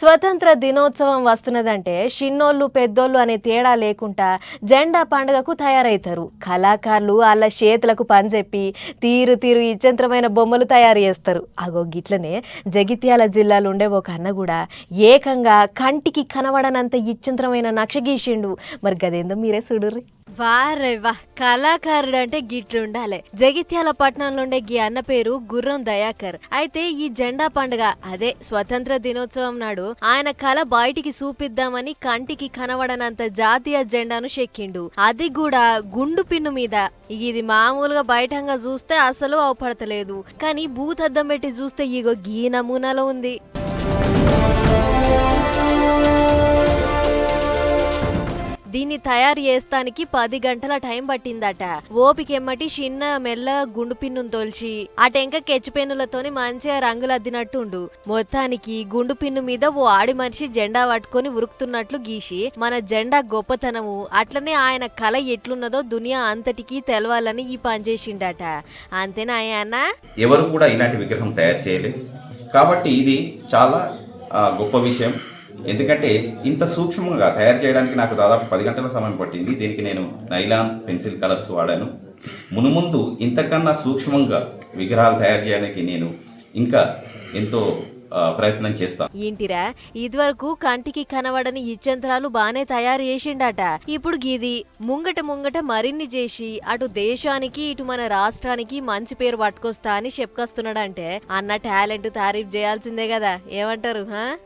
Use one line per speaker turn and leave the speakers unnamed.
స్వతంత్ర దినోత్సవం వస్తున్నదంటే చిన్నోళ్ళు పెద్దోళ్ళు అనే తేడా లేకుండా జెండా పండుగకు తయారవుతారు కళాకారులు వాళ్ళ చేతులకు పనిచెప్పి తీరు తీరు ఇచ్చంత్రమైన బొమ్మలు తయారు చేస్తారు. అగో గిట్లనే జగిత్యాల జిల్లాలో ఉండే ఒక అన్న కూడా ఏకంగా కంటికి కనబడనంత ఇచ్చంత్రమైన నక్ష గీసిండు మరి గదేందో మీరే చూడుర్రీ. వారే వా కళాకారుడు అంటే గిట్లుండాలి. జగిత్యాల పట్టణంలో ఉండే గీ అన్న పేరు గుర్రం దయాకర్. అయితే ఈ జెండా పండుగ అదే స్వతంత్ర దినోత్సవం నాడు ఆయన కళ బయటికి చూపిద్దామని కంటికి కనబడనంత జాతీయ జెండాను చెక్కిండు అది కూడా గుండు పిన్ను మీద. ఇది మామూలుగా బయటంగా చూస్తే అసలు అవపడతలేదు. కానీ భూతద్దం పెట్టి చూస్తే ఇగో గీ నమూనాలో ఉంది. దీన్ని తయారు చేస్తానికి పది గంటల టైం పట్టిందట. ఓపికెమ్మటి చిన్న మెల్ల గుండు పిన్నును తోల్చి ఆ టెంక కెచ్చు పెన్నులతోని మంచిగా రంగులు అద్దినట్టుండు మొత్తానికి గుండు పిన్ను మీద ఓ ఆడి మనిషి జెండా పట్టుకొని ఉరుకుతున్నట్లు గీసి మన జెండా గొప్పతనము అట్లనే ఆయన కళ ఎట్లున్నదో దునియా అంతటికీ తెలవాలని ఈ పని చేసిండట. అంతేనా అన్న
ఎవరు కూడా ఇలాంటి విగ్రహం తయారు చేయలేదు. కాబట్టి ఇది చాలా గొప్ప విషయం. ఎందుకంటే ఇంత సూక్ష్మంగా తయారు చేయడానికి నాకు దాదాపు పది గంటల సమయం పట్టింది. దీనికి నేను నైలాన్ పెన్సిల్ కలర్స్ వాడాను. మునుముందు ఇంతకన్నా సూక్ష్మంగా విగ్రహాలు తయారు చేయడానికి నేను ఇంకా ఎంతో ప్రయత్నం చేస్తా.
ఏంటిరా? ఇదివరకు కంటికి కనబడని ఇచ్చంత్రాలు బానే తయారు చేసిండట. ఇప్పుడు గిది ముంగట ముంగట మరిన్ని చేసి అటు దేశానికి ఇటు మన రాష్ట్రానికి మంచి పేరు పట్టుకొస్తా అని చెప్పుకొస్తున్నాడంటే అన్న టాలెంట్ తారీఫ్ చేయాల్సిందే కదా. ఏమంటారు హా?